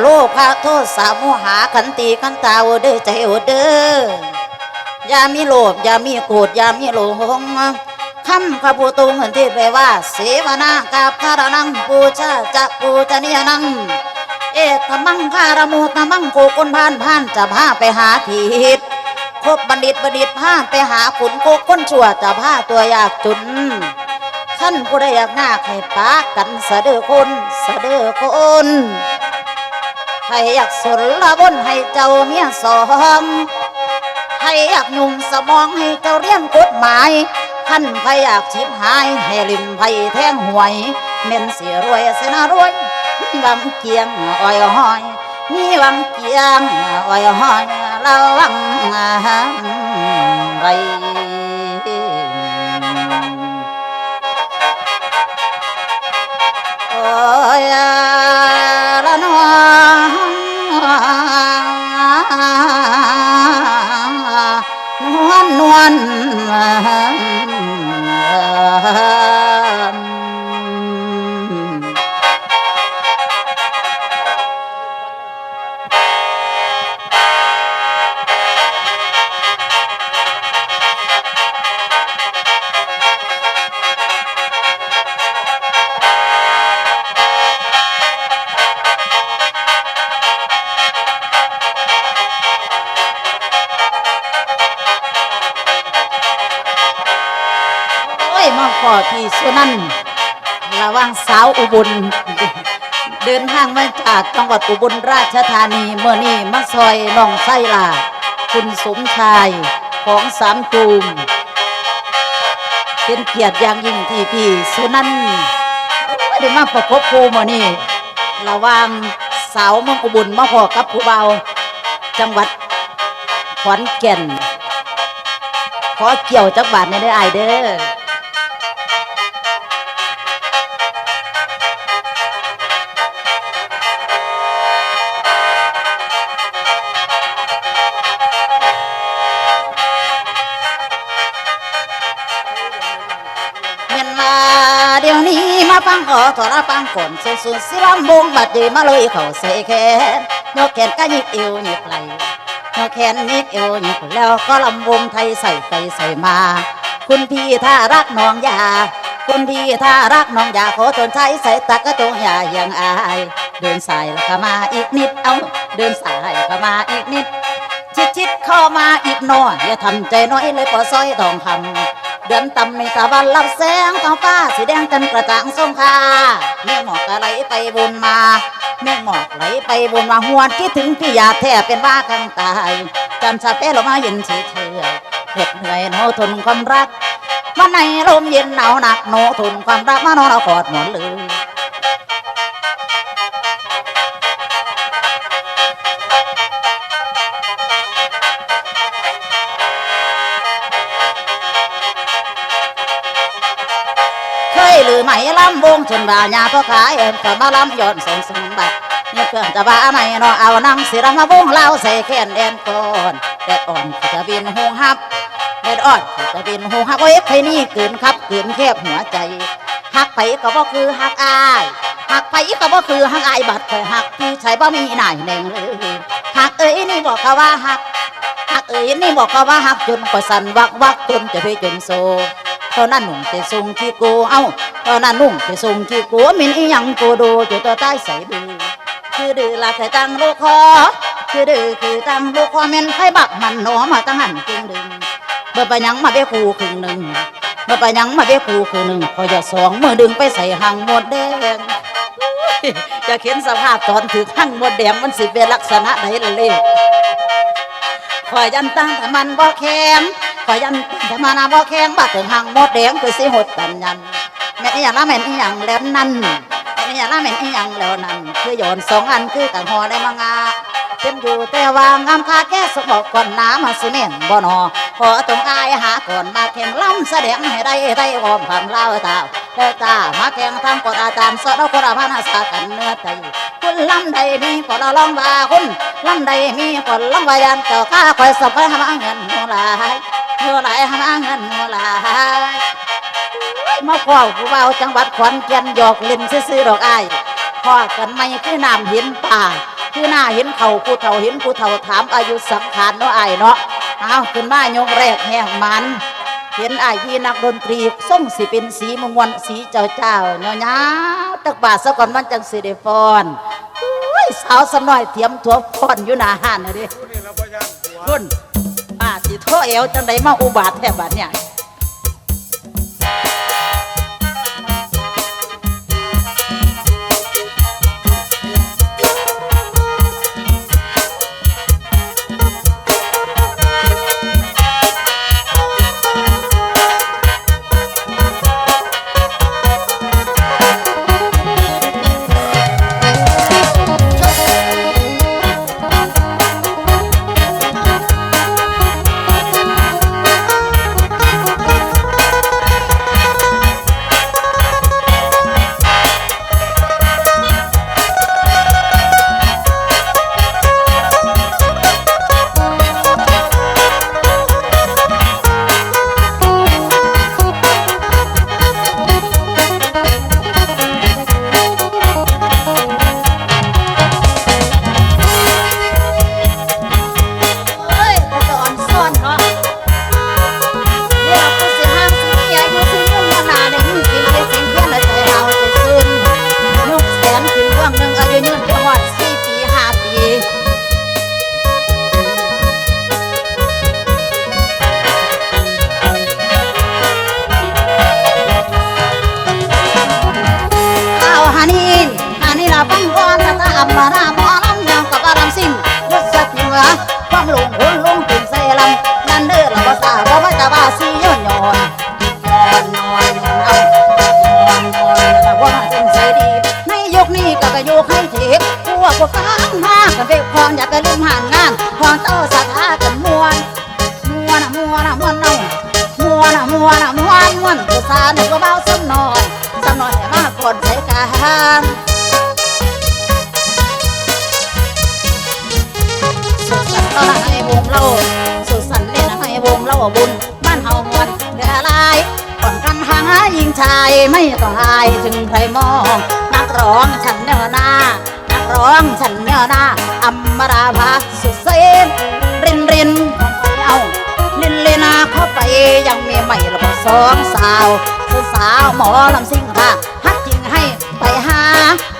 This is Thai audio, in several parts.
โลภะโทษสาโมหาขันติขันตาโอเด้อใจโอเด้ออย่ามีโลภอย่ามีโกรธอย่ามีโลงคำขบูตุงเห็นที่แปลว่าเสวนากาพารนังปูชาจะปูชนียนัง เอตมังคารมูตมังโกกุนพานพานจะพาไปหาผิดคบบัณฑิตบัณฑิตพาไปหาขุนโกคนชั่วจะพาตัวยากจุนท่านผู้ใดอยากหน้าให้ปากันสะเดือคนสะเดือคน ให้อยากสนละบนให้เจ้าเมียสองให้อยากยุ่งสมองให้เจ้าเรียนกฎหมายท่านใครอยากชิบหายให้ลิมไผแท่งหวยเม่นเสียรวยเสนารวยมีวังเกียงอ้อยห้อยมีวังเกียงอ้อยห้อยระวังไร นวลนวล อุบล เดินทางมาจากจังหวัดอุบลราชธานีเมื่อนี้มาซอยน้องไส้ล่ะคุณสมชายของสามจูมเป็นเกียรติอย่างยิ่งที่พี่สุนันไม่ได้มาประพบครูมื่อนี้ระว่างสาวมืองอุบลมาพอกับผู้เบาจังหวัดขอนแก่น ขอเกี่ยวจักบาทในได้ออายเด้อ ฟังขอทรฟังก่อนสุดสุดสิลำบงบัดดีมาเลยเขาใส่แขนยกแขนก็ยิกเอวยิกไหลยกแขนยิกเอวยิกแล้วก็ลำวงไทยใส่ไปใส่มา คุณพี่ถ้ารักน้องยาคุณพี่ถ้ารักน้องยาขอจนใช้ใส่ตากระจงอย่ายังอาย เดินสายแล้วก็มาอีกนิดเอาเดินสายก็มาอีกนิด ชิดชิดๆเข้ามาอีกหน่อยอย่าทำใจน้อยเลยพอสร้อยทองคำ เดือนต่ำในตะวันรับแสงท้องฟ้าสีแดงจันกระจ่างส้มค่าเมฆหมอกไหลไปบุญมาเมฆหมอกไหลไปบุญมาหวนคิดถึงพี่อยากแท้เป็นว่ากังตายจันทร์สะเปลงมาเย็นเฉยเฉยเหน็ดเหนื่อยโนทนความรักมาในลมเย็นหนาวหนักโนทนความรักมาโนเรากอดหมอนเลย ไหมลำวงชนบาญาพ่อขายเอ็มก็มาลำย้อนส่งสมบัติเนี่ยเพื่อนจะบ้าไหมเนาะเอานังสิรำมาวงเล่าใส่แขนแดนก่อนแดดอ่อนจะบินหงหับแดดอ่อนจะบินหงหับโอ้ยใครนี่เกินครับเกินแคบหัวใจหักไปก็บ่คือหักอายหักไปก็บ่คือหักอายบัดเคยหักพี่ชายบ่มีนายแน่งเลยหักเอ้ยนี่บอกเขาว่าหักหักเอ้ยนี่บอกเขาว่าหักจนกว่าสันวักวักจนจะไปจนโซ เท่านั้นหนุ่มจะส่งที่กูเอ้าเท่านั้นหนุ่มจะส่งที่กูมินอีหยังกูดูจุดตัวใต้ใส่บือคือดื้อละใส่ตังลูกคอคือดื้อคือตังลูกคอเมนไข่บักมันหนอมาตั้งหันกึ่งดึงเบื่อไปยังมาเบี้ยคูครึ่งหนึ่งเบื่อไปยังมาเบี้ยคูครึ่งหนึ่งพอจะสองมือดึงไปใส่หางหมดแดงจะเขียนสภาพตอนถือข้างหมดแดงมันสิเป็นลักษณะไหนล่ะเล่ขอยยันตั้งแต่มันบ่แข็ง ขอยยันตั้งแต่มันาบ่แข็งบัดถึงหางหมดแดงคือสิหดตันยันแม่นอีหยังละแม่นอีหยังแล้วนั่นแม่นอีหยังละแม่นอีหยังแล้วนั่นคือโยนสองอันคือกันหอได้มางาเต็มอยู่แต่ว่างามคาแก้สมบอกก่อนน้ำมาสิเม่นบ่นอขอจงอายหาก่อนมาแข่งล้ำแสดงให้ได้ได้ออมความเล่าตาเด้อตามาแข่งทำกฎอาจารย์สอนเอาคนอาพานาสากันเนื้อใจคุณล้ำใดมีคนละลองว่าคุณล้ำใดมีคนลองว่ายันเจ้าข้าคอยสบไปหาเงินหัวหลาย หัวหลายหาเงินหัวหลายมาพ่อผู้เบาจังหวัดขอนแก่นหยอกเล่นซื้อๆดอกไอ้พ่อกันไม่คือน้ำเห็นป่า คือหน้าเห็นเขาผู้เฒ่าเห็นผู้เฒ่าถามอายุสังขารเนาะไอ้เนาะเอาขึ้นมายกแรกแห่งมัน เห็นไอ้พี่นักดนตรีส่งสิเป็นสีมงวนสีเจ้าเจ้าเนาะยาตักบาทซะก่อนมันจังสิได้ฟอนอุ้ยสาวสำน้อยเตรียมตัวฟอนอยู่หน้าห้านนะดินี่เราพยายา เอวจังไดมาอุบาทแทบบัดเนี่ยางสุขสันต์ต้อนให้วงเล่าสุขสันต์เล่นให้วงเล่าบุญบ้านเฮามวนเดือลายก่อนกันหาหญิงชายไม่ต้องอายถึงใครมอง นักร้องฉันเนอหน้า นักร้องฉันเนอหน้าอัมาราภาสุดเซนรินรินของไปเอาลินเลนาเข้าไปยังมีใหม่ละพอสองสาวสาวสาวหมอลำซิ่งค่ะ ไปหา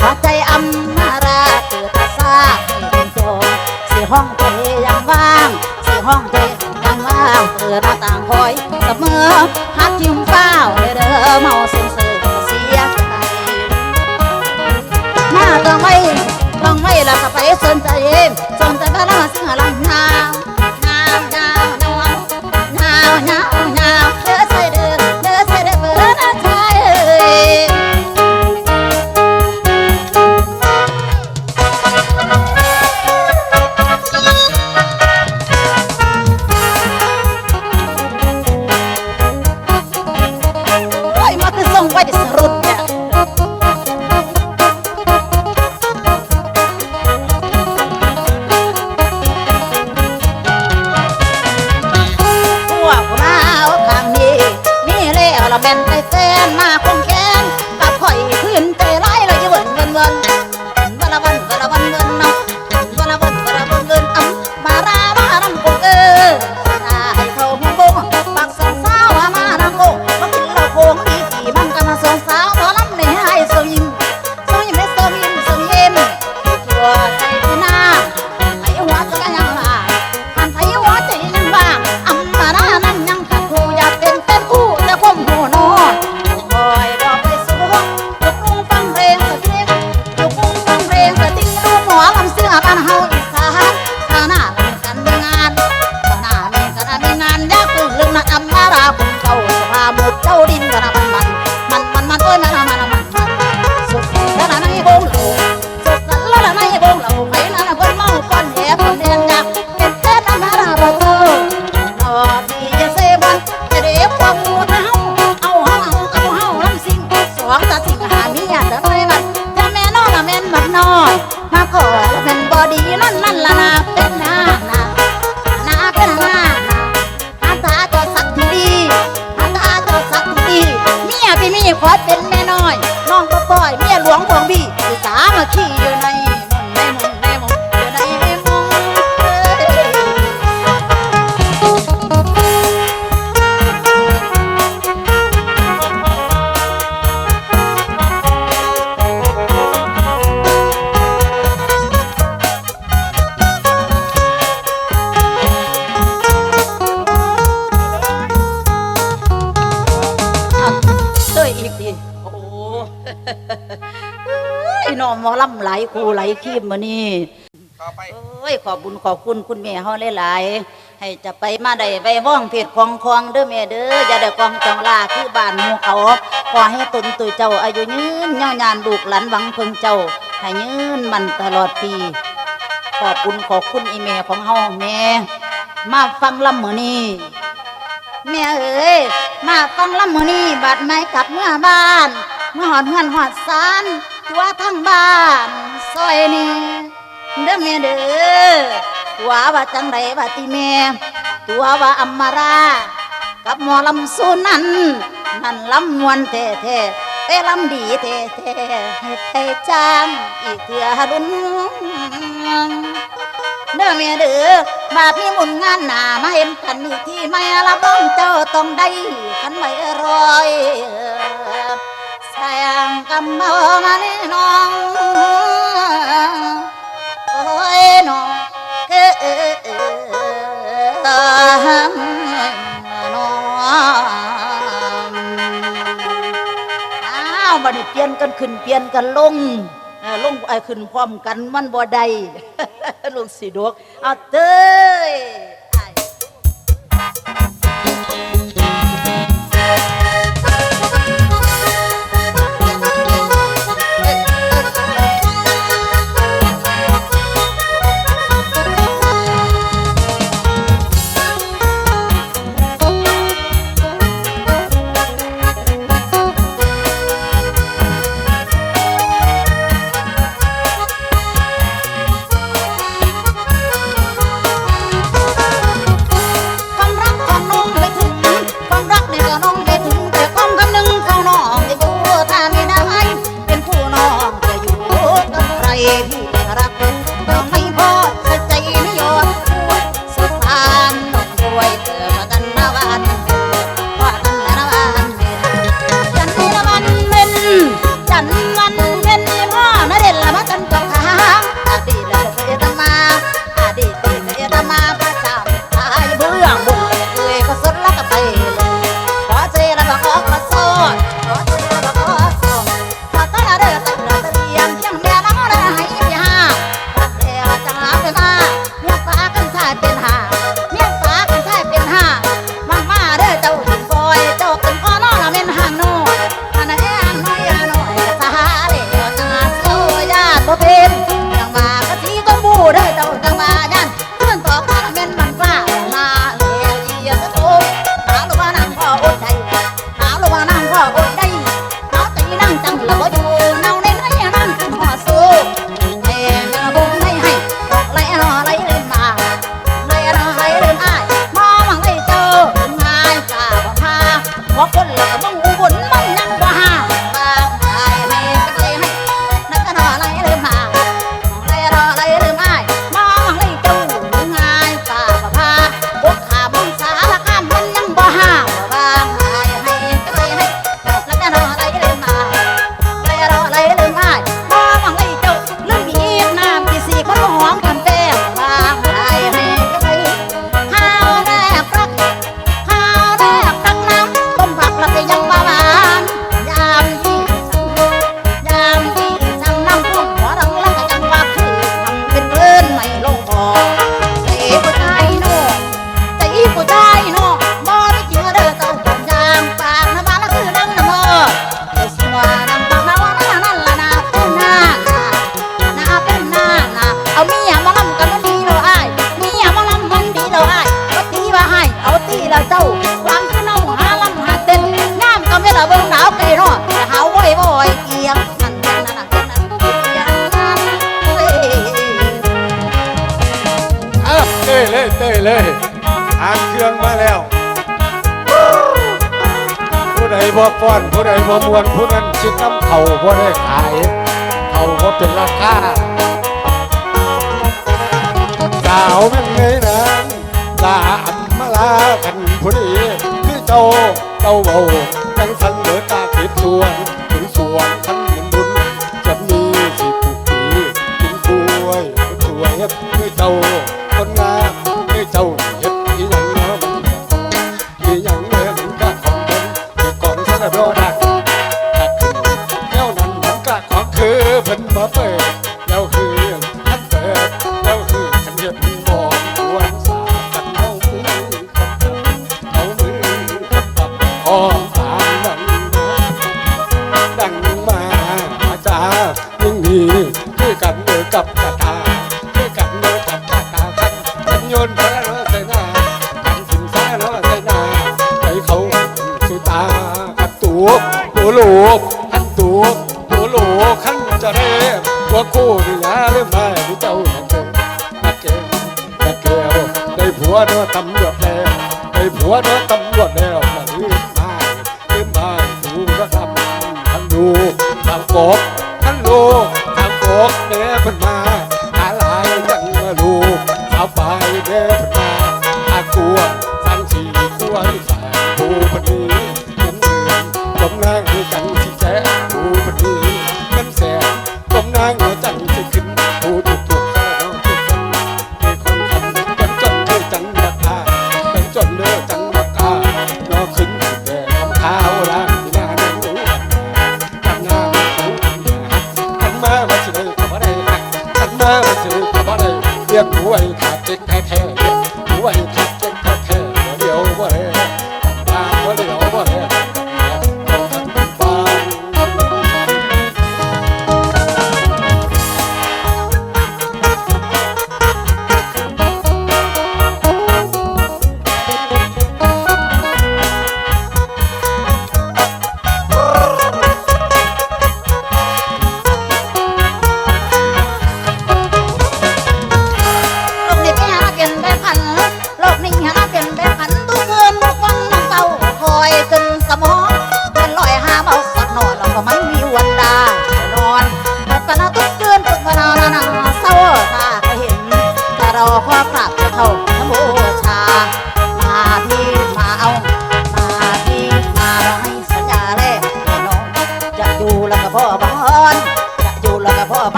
ขอใจอัมาราเกิดตาซาให้เป็นโจรสี่ห้องเทยังว่างสี่ห้องเทยังว่างเปิดหน้าต่างคอยเสมอฮักจิ้มเป้าเลยเด้อเมาเซ็งเซอเสียใจหน้าต้องไว้ต้องไว้แล้วก็ไปสนใจเองสนใจบ้านเราสิ่งอะ ขอเป็นแม่น้อย ลำหลายครูหลายคีมมานี่ต่อไปโอ้ยขอบบุญขอบคุณคุณแม่เฮาหลายๆให้จะไปมาได้ไปว่องเพจของคองเด้อแม่เด้ออย่าได้กองจองลาคือบ้านหมู่เขาขอให้ตนตัวเจ้าอายุยืนยาวนานลูกหลานหวังเพิ่งเจ้าให้ยืนมันตลอดปีขอบคุณขอบคุณอีแม่ของเฮาแม่มาฟังลำมือนี้แม่เอ้ยมาฟังลำมือนี้บาดไม้กลับเมื่อบ้านเมื่อหอดเฮือนหอดซาน ตัวทั้งบ้านซอยนี่เด้อแม่เด้อตัวว่าจังไดว่าติแม่ตัวว่าอัมมารา กับหมอลำสูนั่นนั่นลำมวนแท้แท้แต่ลำดีแท้แท้ๆให้ไทยจ้างอีกเถื่อรุนเด้อแม่เด้อบาดนี้มุนงานหนามาเห็นกันอีกที่ไม่ละบ้องเจ้าต้องได้ขันไม่รอย งกำมามาแน่น้องโอ้ยน้องเอ้อน้องอ้าวบันเปลี่ยนกันขึ้นเปลี่ยนกันลงลงไอ้ขึ้นพร้อมกันมันบ่ได้ลูกสีดวกเอาเต้ย ล้วเจ้าวางขึ้นเอาหาลำหาเต้นงามก็ไม่ละเบิ่งหนาวไกลเนาะแต่หาว้อยว้อยเกียงนั่นนั่นนั่นนั่นเกียนะเว้ยอ้าวเต้เลยเต้เลยหางเครื่องมาแล้ว ผู้ใดบ่ฟ้อนผู้ใดบ่มวนผู้นั้นชิดน้ำเขาบ่ได้ขายเขาบ่เป็นราคาสาวแม่งเงยนางลาอัมมาลาคัน เจ้าเจ้าเบาจังสันเหลือตาติดส่วนถึงส่วนคันมันบุญจะมีสิผูกปีกินกล้วยสวยคือเจ้าคนงามคือเจ้าเฮ็ดอีหยังเนาะอีหยังเด้อมันก็ของเพิ่นที่กองสารโดดักดักขึ้นแนวนั้นคุณ ตัวตัวโหลขั้นจะเรียบว่ากูนี่หาเรืองมาที่เจ้านักเก็บนักเก็บนักเก็บได้ผัวเนื้อตำรวจแล้วได้ผัวเนื้อตำรวจแล้วมาเรื่องมาเรื่องมาดูก็ทำทั้งดูทางกบทั้งโลทางกบเนี่ยมัน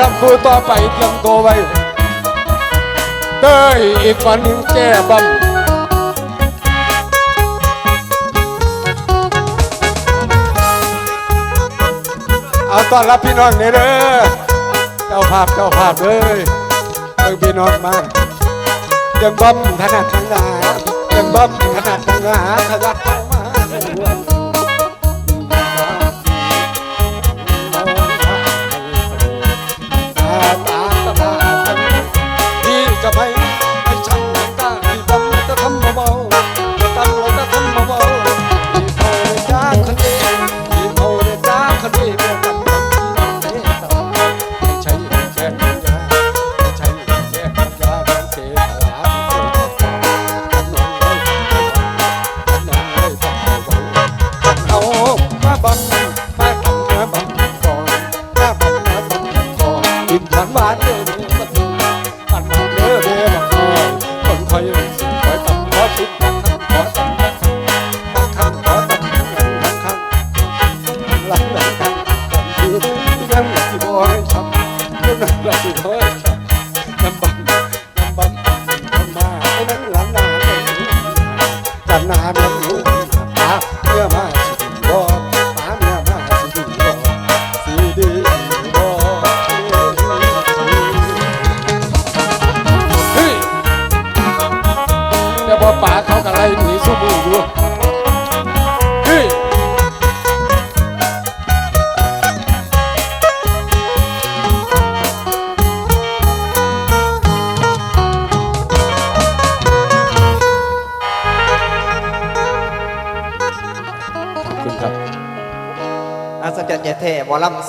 ลำพูต่อไปเตรียมตัวไว้เต้ยอีกวันแนึ่บัมเอาตอนรับพี่น้องเนี่ยเด้อเจ้าภาพเจ้าภาพเลยเพิ่งพี่น้องมากยังบัมขนาดทางหนาเตรีบัมขนาดทางหนาถนัด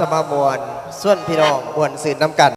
สมามวลส่วนพี่น้องมวลสื่อน้ำกัน